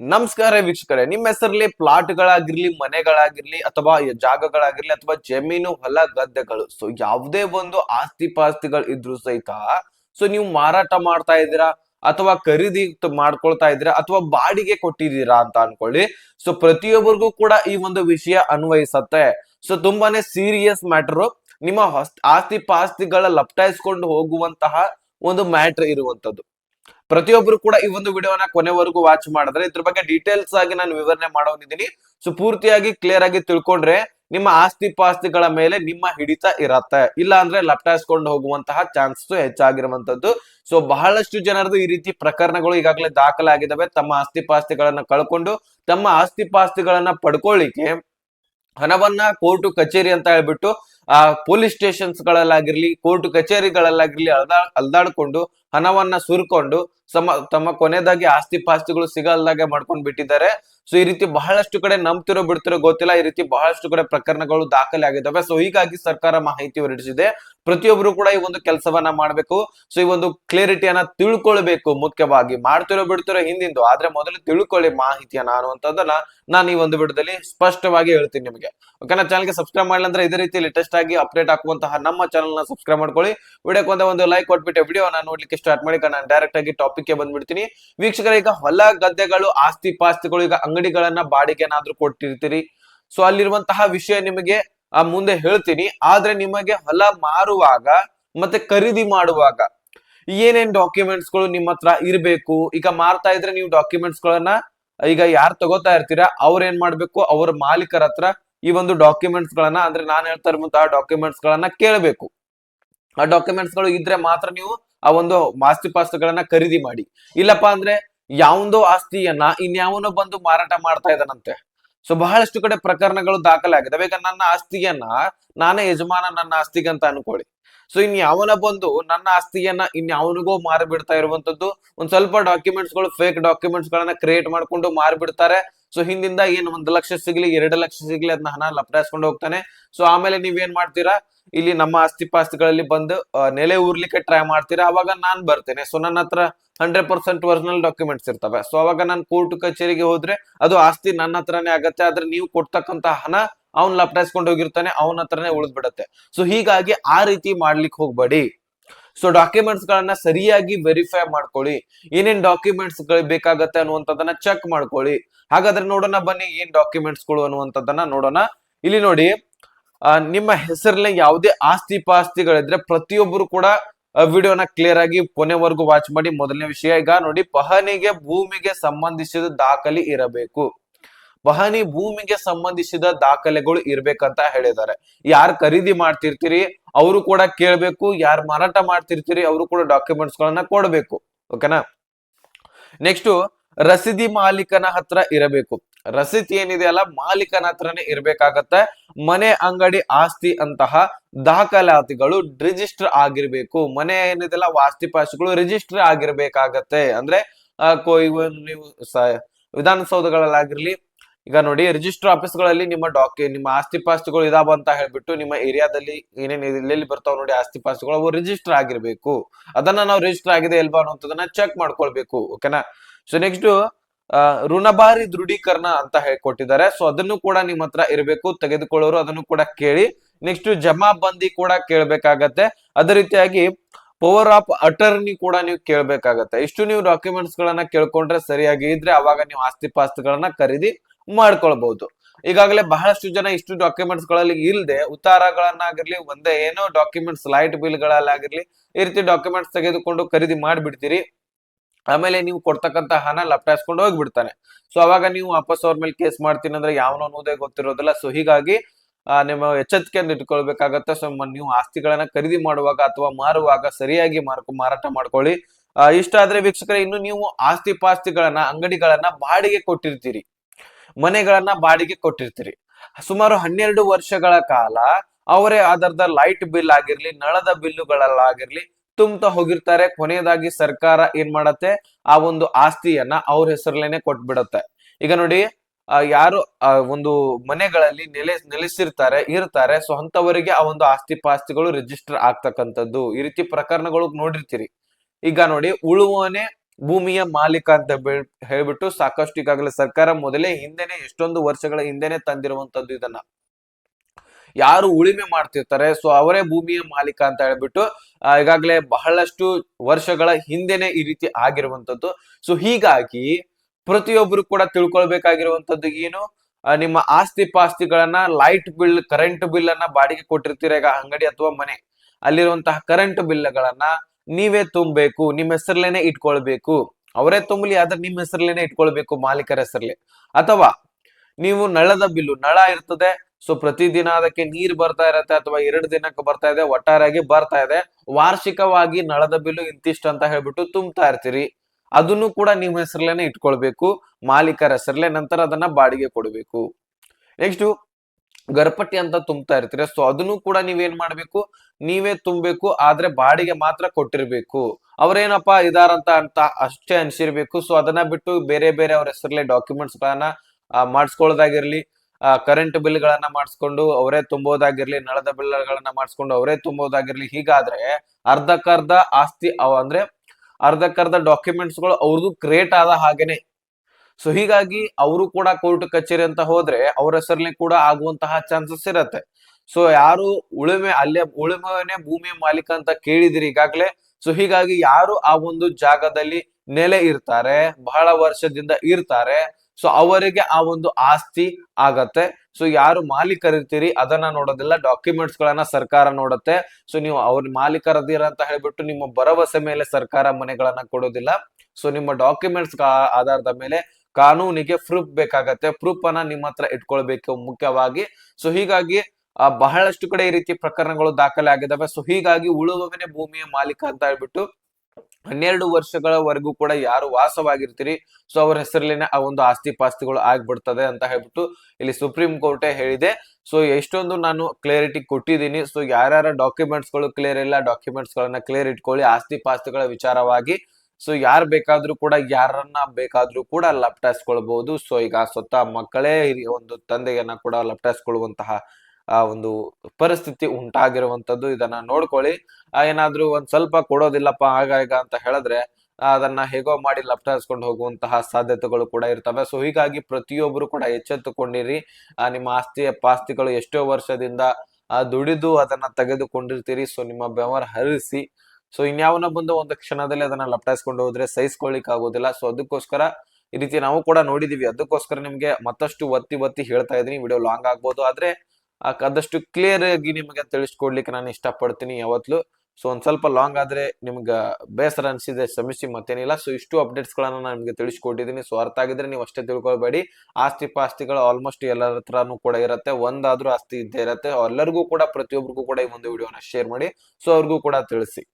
ನಮಸ್ಕಾರ ವೀಕ್ಷಕರೇ, ನಿಮ್ಮ ಹೆಸರಲ್ಲಿ ಪ್ಲಾಟ್ಗಳಾಗಿರ್ಲಿ, ಮನೆಗಳಾಗಿರ್ಲಿ, ಅಥವಾ ಜಾಗಗಳಾಗಿರ್ಲಿ, ಅಥವಾ ಜಮೀನು, ಹೊಲ, ಗದ್ದೆಗಳು, ಸೊ ಯಾವುದೇ ಒಂದು ಆಸ್ತಿ ಪಾಸ್ತಿಗಳು ಇದ್ರು ಸಹಿತ, ಸೊ ನೀವು ಮಾರಾಟ ಮಾಡ್ತಾ ಇದ್ದೀರಾ, ಅಥವಾ ಖರೀದಿ ಮಾಡ್ಕೊಳ್ತಾ ಇದ್ದೀರಾ, ಅಥವಾ ಬಾಡಿಗೆ ಕೊಟ್ಟಿದ್ದೀರಾ ಅಂತ ಅನ್ಕೊಳ್ಳಿ. ಸೊ ಪ್ರತಿಯೊಬ್ಬರಿಗೂ ಕೂಡ ಈ ಒಂದು ವಿಷಯ ಅನ್ವಯಿಸತ್ತೆ. ಸೊ ತುಂಬಾನೇ ಸೀರಿಯಸ್ ಮ್ಯಾಟರ್. ನಿಮ್ಮ ಆಸ್ತಿ ಪಾಸ್ತಿಗಳ ಲಪ್ಟಾಯಿಸ್ಕೊಂಡು ಹೋಗುವಂತಹ ಒಂದು ಮ್ಯಾಟರ್ ಇರುವಂತದ್ದು ಪ್ರತಿಯೊಬ್ಬರು ಕೂಡ ಈ ಒಂದು ವಿಡಿಯೋನ ಕೊನೆವರೆಗೂ ವಾಚ್ ಮಾಡಿದ್ರೆ ಇದ್ರ ಬಗ್ಗೆ ಡೀಟೇಲ್ಸ್ ಆಗಿ ನಾನು ವಿವರಣೆ ಮಾಡೋನಿದ್ದೀನಿ. ಸೊ ಪೂರ್ತಿಯಾಗಿ ಕ್ಲಿಯರ್ ಆಗಿ ತಿಳ್ಕೊಂಡ್ರೆ ನಿಮ್ಮ ಆಸ್ತಿ ಪಾಸ್ತಿಗಳ ಮೇಲೆ ನಿಮ್ಮ ಹಿಡಿತ ಇರತ್ತೆ. ಇಲ್ಲ ಅಂದ್ರೆ ಲಪ್ಟಾಯಿಸ್ಕೊಂಡು ಹೋಗುವಂತಹ ಚಾನ್ಸಸ್ ಹೆಚ್ಚಾಗಿರುವಂತದ್ದು ಸೊ ಬಹಳಷ್ಟು ಜನರದು ಈ ರೀತಿ ಪ್ರಕರಣಗಳು ಈಗಾಗಲೇ ದಾಖಲಾಗಿದ್ದಾವೆ ತಮ್ಮ ಆಸ್ತಿ ಪಾಸ್ತಿಗಳನ್ನ ಕಳ್ಕೊಂಡು ತಮ್ಮ ಆಸ್ತಿ ಪಾಸ್ತಿಗಳನ್ನ ಪಡ್ಕೊಳ್ಳಿಕ್ಕೆ ಹಣವನ್ನ ಕೋರ್ಟು ಕಚೇರಿ ಅಂತ ಹೇಳ್ಬಿಟ್ಟು, ಆ ಪೊಲೀಸ್ ಸ್ಟೇಷನ್ಸ್ ಗಳಲ್ಲಾಗಿರ್ಲಿ ಕೋರ್ಟ್ ಕಚೇರಿಗಳಲ್ಲಾಗಿರ್ಲಿ ಅಲ್ದಾ ಅಲ್ದಾಡ್ಕೊಂಡು ಹಣವನ್ನ ಸುರ್ಕೊಂಡು ಸಮ, ತಮ್ಮ ಕೊನೆದಾಗಿ ಆಸ್ತಿ ಪಾಸ್ತಿಗಳು ಸಿಗಲ್ದಾಗೆ ಮಾಡ್ಕೊಂಡ್ ಬಿಟ್ಟಿದ್ದಾರೆ. ಸೊ ಈ ರೀತಿ ಬಹಳಷ್ಟು ಕಡೆ ನಂಬ್ತಿರೋ ಬಿಡ್ತಿರೋ ಗೊತ್ತಿಲ್ಲ. ಈ ರೀತಿ ಬಹಳಷ್ಟು ಕಡೆ ಪ್ರಕರಣಗಳು ದಾಖಲೆ ಆಗಿದ್ದಾವೆ. ಸೊ ಹೀಗಾಗಿ ಸರ್ಕಾರ ಮಾಹಿತಿ ಹೊರಡಿಸಿದೆ. ಪ್ರತಿಯೊಬ್ರು ಕೂಡ ಈ ಒಂದು ಕೆಲಸವನ್ನ ಮಾಡ್ಬೇಕು. ಸೊ ಈ ಒಂದು ಕ್ಲಿಯರಿಟಿಯನ್ನ ತಿಳ್ಕೊಳ್ಬೇಕು. ಮುಖ್ಯವಾಗಿ ಮಾಡ್ತಿರೋ ಬಿಡ್ತಿರೋ ಹಿಂದಿಂದು. ಆದ್ರೆ ಮೊದಲು ತಿಳ್ಕೊಳ್ಳಿ ಮಾಹಿತಿಯನ್ನ ಅನ್ನುವಂಥದ್ದನ್ನ ನಾನು ಈ ಒಂದು ಬಿಡದಲ್ಲಿ ಸ್ಪಷ್ಟವಾಗಿ ಹೇಳ್ತೀನಿ ನಿಮಗೆ. ಓಕೆನಾ ಚಾನಲ್ಗೆ ಸಬ್ಸ್ಕ್ರೈಬ್ ಮಾಡಿಲ್ಲ ಅಂದ್ರೆ ಇದೇ ರೀತಿ ಲೇಟೆಸ್ಟ್ ಆಗಿ ಅಪ್ಡೇಟ್ ಹಾಕುವಂತಹ ನಮ್ಮ ಚಾನಲ್ ಸಬ್ಸ್ಕ್ರೈಬ್ ಮಾಡ್ಕೊಳ್ಳಿ. ವಿಡಿಯೋಕ್ಕೆ ಒಂದು ಲೈಕ್ ಕೊಟ್ಬಿಟ್ಟು ವಿಡಿಯೋನ ನೋಡ್ಲಿಕ್ಕೆ ಸ್ಟಾರ್ಟ್ ಮಾಡಿ ನಾನು ಡೈರೆಕ್ಟ್ ಆಗಿ ಟಾಪಿಕ್ಗೆ ಬಂದ್ಬಿಡ್ತೀನಿ. ವೀಕ್ಷಕರ, ಈಗ ಹೊಲ, ಗದ್ದೆಗಳು ಆಸ್ತಿ ಪಾಸ್ತಿಗಳು ಈಗ ಅಂಗಡಿಗಳನ್ನ ಬಾಡಿಗೆ ಏನಾದ್ರೂ ಕೊಟ್ಟಿರ್ತೀರಿ ಸೊ ಅಲ್ಲಿರುವಂತಹ ವಿಷಯ ನಿಮಗೆ ಮುಂದೆ ಹೇಳ್ತೀನಿ. ಆದ್ರೆ ನಿಮಗೆ ಹೊಲ ಮಾರುವಾಗ ಮತ್ತೆ ಖರೀದಿ ಮಾಡುವಾಗ ಏನೇನ್ ಡಾಕ್ಯುಮೆಂಟ್ಸ್ಗಳು ನಿಮ್ಮ ಹತ್ರ ಇರಬೇಕು? ಈಗ ಮಾರ್ತಾ ಇದ್ರೆ ನೀವು ಡಾಕ್ಯುಮೆಂಟ್ಸ್ ಗಳನ್ನ ಈಗ ಯಾರು ತಗೋತಾ ಇರ್ತೀರಾ ಅವ್ರ ಏನ್ ಮಾಡ್ಬೇಕು? ಅವ್ರ ಮಾಲೀಕರ ಹತ್ರ ಈ ಒಂದು ಡಾಕ್ಯುಮೆಂಟ್ಸ್ ಗಳನ್ನ, ಅಂದ್ರೆ ನಾನು ಹೇಳ್ತಾ ಇರುವಂತಹ ಡಾಕ್ಯುಮೆಂಟ್ಸ್ ಗಳನ್ನ ಕೇಳಬೇಕು. ಆ ಡಾಕ್ಯುಮೆಂಟ್ಸ್ಗಳು ಇದ್ರೆ ಮಾತ್ರ ನೀವು ಆ ಒಂದು ಆಸ್ತಿ ಪಾಸ್ತಿಗಳನ್ನ ಖರೀದಿ ಮಾಡಿ. ಇಲ್ಲಪ್ಪ ಅಂದ್ರೆ ಯಾವೊಂದು ಆಸ್ತಿಯನ್ನ ಇನ್ಯಾವನೋ ಬಂದು ಮಾರಾಟ ಮಾಡ್ತಾ ಇದ್ದಾನಂತೆ. ಸೊ ಬಹಳಷ್ಟು ಕಡೆ ಪ್ರಕರಣಗಳು ದಾಖಲೆ ಆಗಿದೆ. ಈಗ ನನ್ನ ಆಸ್ತಿಯನ್ನ, ನಾನೇ ಯಜಮಾನ ನನ್ನ ಆಸ್ತಿಗೆ ಅಂತ ಅನ್ಕೊಳ್ಳಿ. ಸೊ ಇನ್ ಯಾವನ ಬಂದು ನನ್ನ ಆಸ್ತಿಯನ್ನ ಇನ್ ಯಾವನಿಗೋ ಮಾರಿಬಿಡ್ತಾ ಇರುವಂತದ್ದು ಒಂದ್ ಸ್ವಲ್ಪ ಡಾಕ್ಯುಮೆಂಟ್ಸ್ಗಳು ಫೇಕ್ ಡಾಕ್ಯುಮೆಂಟ್ಸ್ ಗಳನ್ನ ಕ್ರಿಯೇಟ್ ಮಾಡ್ಕೊಂಡು ಮಾರಿಬಿಡ್ತಾರೆ. ಸೊ ಹಿಂದಿಂದ ಏನ್ ಒಂದ್ ಲಕ್ಷ ಸಿಗ್ಲಿ, ಎರಡು ಲಕ್ಷ ಸಿಗ್ಲಿ ಅದನ್ನ ಹಣ ಲಪಟಾಯಿಸ್ಕೊಂಡು ಹೋಗ್ತಾನೆ. ಸೊ ಆಮೇಲೆ ನೀವೇನ್ ಮಾಡ್ತೀರಾ? ಇಲ್ಲಿ ನಮ್ಮ ಆಸ್ತಿಪಾಸ್ತಿಗಳಲ್ಲಿ ಬಂದು ನೆಲೆ ಊರ್ಲಿಕ್ಕೆ ಟ್ರೈ ಮಾಡ್ತೀರಾ? ಅವಾಗ ನಾನ್ ಬರ್ತೇನೆ. ಸೊ ನನ್ನ ಹತ್ರ ಹಂಡ್ರೆಡ್ ಪರ್ಸೆಂಟ್ ಒರಿಜಿನಲ್ ಡಾಕ್ಯುಮೆಂಟ್ಸ್ ಇರ್ತವೆ. ಸೊ ಅವಾಗ ನಾನು ಕೋರ್ಟ್ ಕಚೇರಿಗೆ ಹೋದ್ರೆ ಅದು ಆಸ್ತಿ ನನ್ನ ಹತ್ರನೇ ಆಗತ್ತೆ. ಆದ್ರೆ ನೀವು ಕೊಡ್ತಕ್ಕಂತ ಹಣ ಅವ್ನ ಲಪಟಾಯಿಸ್ಕೊಂಡು ಹೋಗಿರ್ತಾನೆ, ಅವನ ಹತ್ರನೇ ಉಳಿದ್ ಬಿಡತ್ತೆ ಸೊ ಹೀಗಾಗಿ ಆ ರೀತಿ ಮಾಡ್ಲಿಕ್ಕೆ ಹೋಗ್ಬೇಡಿ. ಸೊ ಡಾಕ್ಯುಮೆಂಟ್ಸ್ ಗಳನ್ನ ಸರಿಯಾಗಿ ವೆರಿಫೈ ಮಾಡ್ಕೊಳ್ಳಿ. ಏನೇನ್ ಡಾಕ್ಯುಮೆಂಟ್ಸ್ಗಳು ಬೇಕಾಗತ್ತೆ ಅನ್ನುವಂಥದ್ದನ್ನ ಚೆಕ್ ಮಾಡ್ಕೊಳ್ಳಿ. ಹಾಗಾದ್ರೆ ನೋಡೋಣ ಬನ್ನಿ ಏನ್ ಡಾಕ್ಯುಮೆಂಟ್ಸ್ಗಳು ಅನ್ನುವಂಥದ್ದನ್ನ ನೋಡೋಣ. ಇಲ್ಲಿ ನೋಡಿ ನಿಮ್ಮ ಹೆಸರಲ್ಲೇ ಯಾವುದೇ ಆಸ್ತಿ ಪಾಸ್ತಿಗಳಿದ್ರೆ ಪ್ರತಿಯೊಬ್ಬರು ಕೂಡ ವಿಡಿಯೋನ ಕ್ಲಿಯರ್ ಆಗಿ ಕೊನೆವರೆಗೂ ವಾಚ್ ಮಾಡಿ. ಮೊದಲನೇ ವಿಷಯ ಈಗ ನೋಡಿ ಪಹನಿಗೆ ಭೂಮಿಗೆ ಸಂಬಂಧಿಸಿದ ದಾಖಲೆ ಇರಬೇಕು. ಪಹಣಿ ಭೂಮಿಗೆ ಸಂಬಂಧಿಸಿದ ದಾಖಲೆಗಳು ಇರ್ಬೇಕಂತ ಹೇಳಿದ್ದಾರೆ. ಯಾರು ಖರೀದಿ ಮಾಡ್ತಿರ್ತೀರಿ, ಅವರು ಕೂಡ ಕೇಳಬೇಕು. ಯಾರು ಮಾರಾಟ ಮಾಡ್ತಿರ್ತೀರಿ, ಅವರು ಕೂಡ ಡಾಕ್ಯುಮೆಂಟ್ಸ್ ಗಳನ್ನ ಕೊಡಬೇಕು. ಓಕೆನಾ ನೆಕ್ಸ್ಟ್ ರಸೀದಿ ಮಾಲೀಕನ ಹತ್ರ ಇರಬೇಕು. ರಸೀದಿ ಏನಿದೆ ಅಲ್ಲ, ಮಾಲೀಕನ ಹತ್ರನೇ ಇರ್ಬೇಕಾಗತ್ತೆ. ಮನೆ ಅಂಗಡಿ ಆಸ್ತಿ ಅಂತಹ ದಾಖಲಾತಿಗಳು ರಿಜಿಸ್ಟರ್ ಆಗಿರ್ಬೇಕು. ಮನೆ ಏನಿದೆಯಲ್ಲ ಆಸ್ತಿ ಪಾಸ್ತಿಗಳು ರಿಜಿಸ್ಟರ್ ಆಗಿರ್ಬೇಕಾಗತ್ತೆ. ಅಂದ್ರೆ ನೀವು ವಿಧಾನಸೌಧಗಳಲ್ಲಾಗಿರ್ಲಿ, ಈಗ ನೋಡಿ ರಿಜಿಸ್ಟರ್ ಆಫೀಸ್ಗಳಲ್ಲಿ ನಿಮ್ಮ ಡಾಕ್ಯು ನಿಮ್ಮ ಆಸ್ತಿ ಪಾಸ್ತಿಗಳು ಇದಾವ ಅಂತ ಹೇಳ್ಬಿಟ್ಟು ನಿಮ್ಮ ಏರಿಯಾದಲ್ಲಿ ಏನೇನ್ ಎಲ್ಲೆಲ್ಲಿ ಬರ್ತಾವ ನೋಡಿ ಆಸ್ತಿ ಪಾಸ್ತಿಗಳು, ಅವು ರಿಜಿಸ್ಟರ್ ಆಗಿರ್ಬೇಕು. ಅದನ್ನ ನಾವು ರಿಜಿಸ್ಟರ್ ಆಗಿದೆ ಇಲ್ವಾ ಅನ್ನೋದನ್ನ ಚೆಕ್ ಮಾಡ್ಕೊಳ್ಬೇಕು, ಓಕೆನಾ? ಸೊ ನೆಕ್ಸ್ಟ್ ಋಣಭಾರಿ ದೃಢೀಕರಣ ಅಂತ ಹೇಳ್ಕೊಟ್ಟಿದ್ದಾರೆ. ಸೊ ಅದನ್ನು ಕೂಡ ನಿಮ್ಮ ಹತ್ರ ಇರಬೇಕು, ತೆಗೆದುಕೊಳ್ಳೋರು ಅದನ್ನು ಕೂಡ ಕೇಳಿ. ನೆಕ್ಸ್ಟ್ ಜಮಾಬಂದಿ ಕೂಡ ಕೇಳ್ಬೇಕಾಗತ್ತೆ. ಅದೇ ರೀತಿಯಾಗಿ ಪವರ್ ಆಫ್ ಅಟರ್ನಿ ಕೂಡ ನೀವು ಕೇಳ್ಬೇಕಾಗತ್ತೆ. ಇಷ್ಟು ನೀವು ಡಾಕ್ಯುಮೆಂಟ್ಸ್ ಗಳನ್ನ ಕೇಳ್ಕೊಂಡ್ರೆ ಸರಿಯಾಗಿ ಇದ್ರೆ ಅವಾಗ ನೀವು ಆಸ್ತಿ ಪಾಸ್ತಿಗಳನ್ನ ಖರೀದಿ ಮಾಡ್ಕೊಳ್ಬಹುದು. ಈಗಾಗಲೇ ಬಹಳಷ್ಟು ಜನ ಇಷ್ಟು ಡಾಕ್ಯುಮೆಂಟ್ಸ್ಗಳಲ್ಲಿ ಇಲ್ಲದೆ ಉತ್ತಾರಗಳನ್ನಾಗಿರ್ಲಿ, ಒಂದೇ ಏನೋ ಡಾಕ್ಯುಮೆಂಟ್ಸ್ ಲೈಟ್ ಬಿಲ್ ಗಳಲ್ಲಾಗಿರ್ಲಿ, ಈ ರೀತಿ ಡಾಕ್ಯುಮೆಂಟ್ಸ್ ತೆಗೆದುಕೊಂಡು ಖರೀದಿ ಮಾಡ್ಬಿಡ್ತೀರಿ. ಆಮೇಲೆ ನೀವು ಕೊಡ್ತಕ್ಕಂತ ಹಣ ಲಪ್ಟಾಯಿಸ್ಕೊಂಡು ಹೋಗ್ಬಿಡ್ತಾನೆ. ಸೊ ಅವಾಗ ನೀವು ವಾಪಸ್ ಅವ್ರ ಮೇಲೆ ಕೇಸ್ ಮಾಡ್ತೀನಿ ಅಂದ್ರೆ ಯಾವನು ಅನ್ನೋದೇ ಗೊತ್ತಿರೋದಿಲ್ಲ. ಸೊ ಹೀಗಾಗಿ ನಿಮ್ಮ ಎಚ್ಚರಿಕೆಯನ್ನು ಇಟ್ಕೊಳ್ಬೇಕಾಗತ್ತೆ. ಸೊ ನೀವು ಆಸ್ತಿಗಳನ್ನ ಖರೀದಿ ಮಾಡುವಾಗ ಅಥವಾ ಮಾರುವಾಗ ಸರಿಯಾಗಿ ಮಾರ್ಕೊ, ಮಾರಾಟ ಮಾಡ್ಕೊಳ್ಳಿ. ಇಷ್ಟ ಆದ್ರೆ ವೀಕ್ಷಕರೇ, ಇನ್ನು ನೀವು ಆಸ್ತಿ ಪಾಸ್ತಿಗಳನ್ನ ಅಂಗಡಿಗಳನ್ನ ಬಾಡಿಗೆ ಕೊಟ್ಟಿರ್ತೀರಿ. ಮನೆಗಳನ್ನ ಬಾಡಿಗೆ ಕೊಟ್ಟಿರ್ತೀರಿ. ಸುಮಾರು ಹನ್ನೆರಡು ವರ್ಷಗಳ ಕಾಲ ಅವರೇ ಅದರದ ಲೈಟ್ ಬಿಲ್ ಆಗಿರ್ಲಿ, ನಳದ ಬಿಲ್ಲುಗಳಲ್ಲಾಗಿರ್ಲಿ ತುಂಬ್ತಾ ಹೋಗಿರ್ತಾರೆ. ಕೊನೆಯದಾಗಿ ಸರ್ಕಾರ ಏನ್ ಮಾಡತ್ತೆ? ಆ ಒಂದು ಆಸ್ತಿಯನ್ನ ಅವ್ರ ಹೆಸರಲ್ಲೇನೆ ಕೊಟ್ಬಿಡತ್ತೆ. ಈಗ ನೋಡಿ ಯಾರು ಒಂದು ಮನೆಗಳಲ್ಲಿ ನೆಲೆ, ನೆಲೆಸಿರ್ತಾರೆ, ಇರ್ತಾರೆ. ಸೊ ಅಂತವರಿಗೆ ಆ ಒಂದು ಆಸ್ತಿ ಪಾಸ್ತಿಗಳು ರಿಜಿಸ್ಟರ್ ಆಗ್ತಕ್ಕಂಥದ್ದು. ಈ ರೀತಿ ಪ್ರಕರಣಗಳು ನೋಡಿರ್ತೀರಿ. ಈಗ ನೋಡಿ ಉಳುವನೆ ಭೂಮಿಯ ಮಾಲೀಕ ಅಂತ ಹೇಳ್ಬಿಟ್ಟು ಸಾಕಷ್ಟು ಈಗಾಗಲೇ ಸರ್ಕಾರ ಮೊದಲೇ ಹಿಂದೆನೆ ಎಷ್ಟೊಂದು ವರ್ಷಗಳ ಹಿಂದೆನೆ ತಂದಿರುವಂತದ್ದು ಇದನ್ನ. ಯಾರು ಉಳಿಮೆ ಮಾಡ್ತಿರ್ತಾರೆ. ಸೊ ಅವರೇ ಭೂಮಿಯ ಮಾಲೀಕ ಅಂತ ಹೇಳ್ಬಿಟ್ಟು ಈಗಾಗಲೇ ಬಹಳಷ್ಟು ವರ್ಷಗಳ ಹಿಂದೆನೆ ಈ ರೀತಿ ಆಗಿರುವಂತದ್ದು ಸೊ ಹೀಗಾಗಿ ಪ್ರತಿಯೊಬ್ಬರು ಕೂಡ ತಿಳ್ಕೊಳ್ಬೇಕಾಗಿರುವಂತದ್ದು ಏನು? ನಿಮ್ಮ ಆಸ್ತಿ ಪಾಸ್ತಿಗಳನ್ನ ಲೈಟ್ ಬಿಲ್ ಕರೆಂಟ್ ಬಿಲ್ ಅನ್ನ ಬಾಡಿಗೆ ಕೊಟ್ಟಿರ್ತೀರ ಈಗ ಅಂಗಡಿ ಅಥವಾ ಮನೆ. ಅಲ್ಲಿರುವಂತಹ ಕರೆಂಟ್ ಬಿಲ್ಗಳನ್ನ ನೀವೇ ತುಂಬಬೇಕು, ನಿಮ್ಮ ಹೆಸರಲ್ಲೇನೆ ಇಟ್ಕೊಳ್ಬೇಕು. ಅವರೇ ತುಂಬಲಿ, ಆದ್ರೆ ನಿಮ್ಮ ಹೆಸರಲ್ಲೇನೆ ಇಟ್ಕೊಳ್ಬೇಕು ಮಾಲೀಕರ ಹೆಸರಲ್ಲೇ ಅಥವಾ ನೀವು ನಳದ ಬಿಲ್ಲು, ನಳ ಇರ್ತದೆ. ಸೊ ಪ್ರತಿದಿನ ಅದಕ್ಕೆ ನೀರ್ ಬರ್ತಾ ಇರತ್ತೆ ಅಥವಾ ಎರಡು ದಿನಕ್ಕೆ ಬರ್ತಾ ಇದೆ, ಒಟ್ಟಾರೆಯಾಗಿ ಬರ್ತಾ ಇದೆ. ವಾರ್ಷಿಕವಾಗಿ ನಳದ ಬಿಲ್ಲು ಇಂತಿಷ್ಟು ಅಂತ ಹೇಳ್ಬಿಟ್ಟು ತುಂಬ್ತಾ ಇರ್ತೀರಿ. ಅದನ್ನು ಕೂಡ ನಿಮ್ಮ ಹೆಸರಲ್ಲೇನೆ ಇಟ್ಕೊಳ್ಬೇಕು. ಮಾಲೀಕರ ಹೆಸರಲ್ಲೇ ನಂತರ ಅದನ್ನ ಬಾಡಿಗೆ ಕೊಡಬೇಕು. ನೆಕ್ಸ್ಟ್ ಗರ್ಪಟ್ಟಿ ಅಂತ ತುಂಬ್ತಾ ಇರ್ತೀರ. ಸೊ ಅದನ್ನು ಕೂಡ ನೀವೇನ್ ಮಾಡ್ಬೇಕು? ನೀವೇ ತುಂಬಬೇಕು, ಆದ್ರೆ ಬಾಡಿಗೆ ಮಾತ್ರ ಕೊಟ್ಟಿರ್ಬೇಕು. ಅವ್ರೇನಪ್ಪ ಇದಾರಂತ ಅಂತ ಅಷ್ಟೇ ಅನ್ಸಿರ್ಬೇಕು. ಸೊ ಅದನ್ನ ಬಿಟ್ಟು ಬೇರೆ ಬೇರೆ ಅವ್ರ ಹೆಸರಲ್ಲೇ ಡಾಕ್ಯುಮೆಂಟ್ಸ್ ಗಳನ್ನ ಮಾಡಿಸ್ಕೊಳ್ಳೋದಾಗಿರ್ಲಿ ಕರೆಂಟ್ ಬಿಲ್ ಗಳನ್ನ ಮಾಡಿಸ್ಕೊಂಡು ಅವರೇ ತುಂಬೋದಾಗಿರ್ಲಿ, ನಳದ ಬಿಲ್ ಗಳನ್ನ ಮಾಡಿಸ್ಕೊಂಡು ಅವರೇ ತುಂಬೋದಾಗಿರ್ಲಿ, ಹೀಗಾದ್ರೆ ಅರ್ಧಕ್ಕರ್ಧ ಆಸ್ತಿ ಅವ, ಅಂದ್ರೆ ಅರ್ಧಕ್ಕರ್ಧ ಡಾಕ್ಯುಮೆಂಟ್ಸ್ಗಳು ಅವ್ರದ್ದು ಕ್ರಿಯೇಟ್ ಆದ ಹಾಗೇನೆ. ಸೊ ಹೀಗಾಗಿ ಅವರು ಕೂಡ ಕೋರ್ಟ್ ಕಚೇರಿ ಅಂತ ಹೋದ್ರೆ ಅವ್ರ ಹೆಸರಲ್ಲಿ ಕೂಡ ಆಗುವಂತಹ ಚಾನ್ಸಸ್ ಇರತ್ತೆ. ಸೊ ಯಾರು ಉಳುಮೆ ಅಲ್ಲೇ, ಉಳುಮೆನೆ ಭೂಮಿ ಮಾಲೀಕ ಅಂತ ಕೇಳಿದಿರಿ ಈಗಾಗಲೇ. ಸೊ ಹೀಗಾಗಿ ಯಾರು ಆ ಒಂದು ಜಾಗದಲ್ಲಿ ನೆಲೆ ಇರ್ತಾರೆ, ಬಹಳ ವರ್ಷದಿಂದ ಇರ್ತಾರೆ ಸೊ ಅವರಿಗೆ ಆ ಒಂದು ಆಸ್ತಿ ಆಗತ್ತೆ. ಸೊ ಯಾರು ಮಾಲೀಕರಿರ್ತೀರಿ, ಅದನ್ನ ನೋಡೋದಿಲ್ಲ. ಡಾಕ್ಯುಮೆಂಟ್ಸ್ ಗಳನ್ನ ಸರ್ಕಾರ ನೋಡುತ್ತೆ. ಸೊ ನೀವು ಅವ್ರ ಮಾಲೀಕರದಿರ ಅಂತ ಹೇಳ್ಬಿಟ್ಟು ನಿಮ್ಮ ಭರವಸೆ ಮೇಲೆ ಸರ್ಕಾರ ಮನೆಗಳನ್ನ ಕೊಡೋದಿಲ್ಲ. ಸೊ ನಿಮ್ಮ ಡಾಕ್ಯುಮೆಂಟ್ಸ್ ಆಧಾರದ ಮೇಲೆ ಕಾನೂನಿಗೆ ಪ್ರೂಫ್ ಬೇಕಾಗತ್ತೆ. ಪ್ರೂಫ್ ಅನ್ನ ನಿಮ್ಮ ಹತ್ರ ಇಟ್ಕೊಳ್ಬೇಕು ಮುಖ್ಯವಾಗಿ. ಸೊ ಹೀಗಾಗಿ ಬಹಳಷ್ಟು ಕಡೆ ಈ ರೀತಿ ಪ್ರಕರಣಗಳು ದಾಖಲೆ ಆಗಿದಾವೆ ಸೊ ಹೀಗಾಗಿ ಉಳುವವನೇ ಭೂಮಿಯ ಮಾಲೀಕ ಅಂತ ಹೇಳ್ಬಿಟ್ಟು ಹನ್ನೆರಡು ವರ್ಷಗಳವರೆಗೂ ಕೂಡ ಯಾರು ವಾಸವಾಗಿರ್ತೀರಿ? ಸೊ ಅವ್ರ ಹೆಸರಲ್ಲಿನ ಆ ಒಂದು ಆಸ್ತಿ ಪಾಸ್ತಿಗಳು ಆಗ್ಬಿಡ್ತದೆ ಅಂತ ಹೇಳ್ಬಿಟ್ಟು ಇಲ್ಲಿ ಸುಪ್ರೀಂ ಕೋರ್ಟೇ ಹೇಳಿದೆ. ಸೊ ಎಷ್ಟೊಂದು ನಾನು ಕ್ಲಿಯರಿಟಿ ಕೊಟ್ಟಿದ್ದೀನಿ. ಸೊ ಯಾರ್ಯಾರ ಡಾಕ್ಯುಮೆಂಟ್ಸ್ಗಳು ಕ್ಲಿಯರ್ ಇಲ್ಲ ಡಾಕ್ಯುಮೆಂಟ್ಸ್ ಗಳನ್ನ ಕ್ಲಿಯರ್ ಇಟ್ಕೊಳ್ಳಿ. ಆಸ್ತಿ ಪಾಸ್ತಿಗಳ ವಿಚಾರವಾಗಿ. ಸೊ ಯಾರು ಬೇಕಾದ್ರೂ ಕೂಡ, ಯಾರನ್ನ ಬೇಕಾದ್ರೂ ಕೂಡ ಲಪ್ಟಾಯಿಸ್ಕೊಳ್ಬಹುದು ಸೊ ಈಗ ಸ್ವತಃ ಮಕ್ಕಳೇ ಒಂದು ತಂದೆಯನ್ನ ಕೂಡ ಲಪ್ಟಾಯಿಸ್ಕೊಳ್ಳುವಂತಹ ಆ ಒಂದು ಪರಿಸ್ಥಿತಿ ಉಂಟಾಗಿರುವಂತದ್ದು ಇದನ್ನ ನೋಡ್ಕೊಳ್ಳಿ. ಏನಾದ್ರೂ ಒಂದ್ ಸ್ವಲ್ಪ ಕೊಡೋದಿಲ್ಲಪ್ಪ ಆಗ ಈಗ ಅಂತ ಹೇಳಿದ್ರೆ ಅದನ್ನ ಹೇಗೋ ಮಾಡಿ ಲಪ್ಟಾಯಿಸ್ಕೊಂಡು ಹೋಗುವಂತಹ ಸಾಧ್ಯತೆಗಳು ಕೂಡ ಇರ್ತವೆ. ಸೊ ಹೀಗಾಗಿ ಪ್ರತಿಯೊಬ್ಬರು ಕೂಡ ಎಚ್ಚೆತ್ತುಕೊಂಡಿರಿ. ಆ, ನಿಮ್ಮ ಆಸ್ತಿಯ ಪಾಸ್ತಿಗಳು ಎಷ್ಟೋ ವರ್ಷದಿಂದ ದುಡಿದು ಅದನ್ನ ತೆಗೆದುಕೊಂಡಿರ್ತೀರಿ. ಸೊ ನಿಮ್ಮ ಬೆವರ್ ಹರಿಸಿ. ಸೊ ಇನ್ಯಾವನ ಬಂದು ಒಂದು ಕ್ಷಣದಲ್ಲಿ ಅದನ್ನ ಲಪ್ಟಾಯಿಸ್ಕೊಂಡು ಹೋದ್ರೆ ಸಹಿಸ್ಕೊಳ್ಲಿಕ್ಕೆ ಆಗೋದಿಲ್ಲ ಸೊ ಅದಕ್ಕೋಸ್ಕರ ಈ ರೀತಿ ನಾವು ಕೂಡ ನೋಡಿದೀವಿ. ಅದಕ್ಕೋಸ್ಕರ ನಿಮ್ಗೆ ಮತ್ತಷ್ಟು ಒತ್ತಿ ಒತ್ತಿ ಹೇಳ್ತಾ ಇದೀನಿ ವಿಡಿಯೋ ಲಾಂಗ್ ಆಗ್ಬೋದು. ಆದ್ರೆ ಆದಷ್ಟು ಕ್ಲಿಯರ್ ಆಗಿ ನಿಮಗೆ ತಿಳಿಸ್ಕೊಡ್ಲಿಕ್ಕೆ ನಾನು ಇಷ್ಟಪಡ್ತೀನಿ ಯಾವತ್ತು. ಸೊ ಒಂದ್ ಸ್ವಲ್ಪ ಲಾಂಗ್ ಆದ್ರೆ ನಿಮ್ಗೆ ಬೇಸರ ಅನ್ಸಿದೆ ಸಮಸ್ಯೆ ಮತ್ತೇನಿಲ್ಲ. ಸೊ ಇಷ್ಟು ಅಪ್ಡೇಟ್ಸ್ ಗಳನ್ನ ನಾನು ನಿಮ್ಗೆ ತಿಳಿಸ್ಕೊಟ್ಟಿದ್ದೀನಿ ಸೊ ಅರ್ಥ ಆಗಿದ್ರೆ ನೀವು ಅಷ್ಟೇ ತಿಳ್ಕೊಳ್ಬೇಡಿ. ಆಸ್ತಿ ಪಾಸ್ತಿಗಳು ಆಲ್ಮೋಸ್ಟ್ ಎಲ್ಲರ ಹತ್ರನೂ ಕೂಡ ಇರುತ್ತೆ. ಒಂದಾದ್ರೂ ಆಸ್ತಿ ಇದ್ದೇ ಇರುತ್ತೆ. ಎಲ್ಲರಿಗೂ ಕೂಡ ಪ್ರತಿಯೊಬ್ಬರಿಗೂ ಕೂಡ ಈ ಒಂದು ವಿಡಿಯೋನ ಶೇರ್ ಮಾಡಿ. ಸೊ ಅವ್ರಿಗೂ ಕೂಡ ತಿಳಿಸಿ.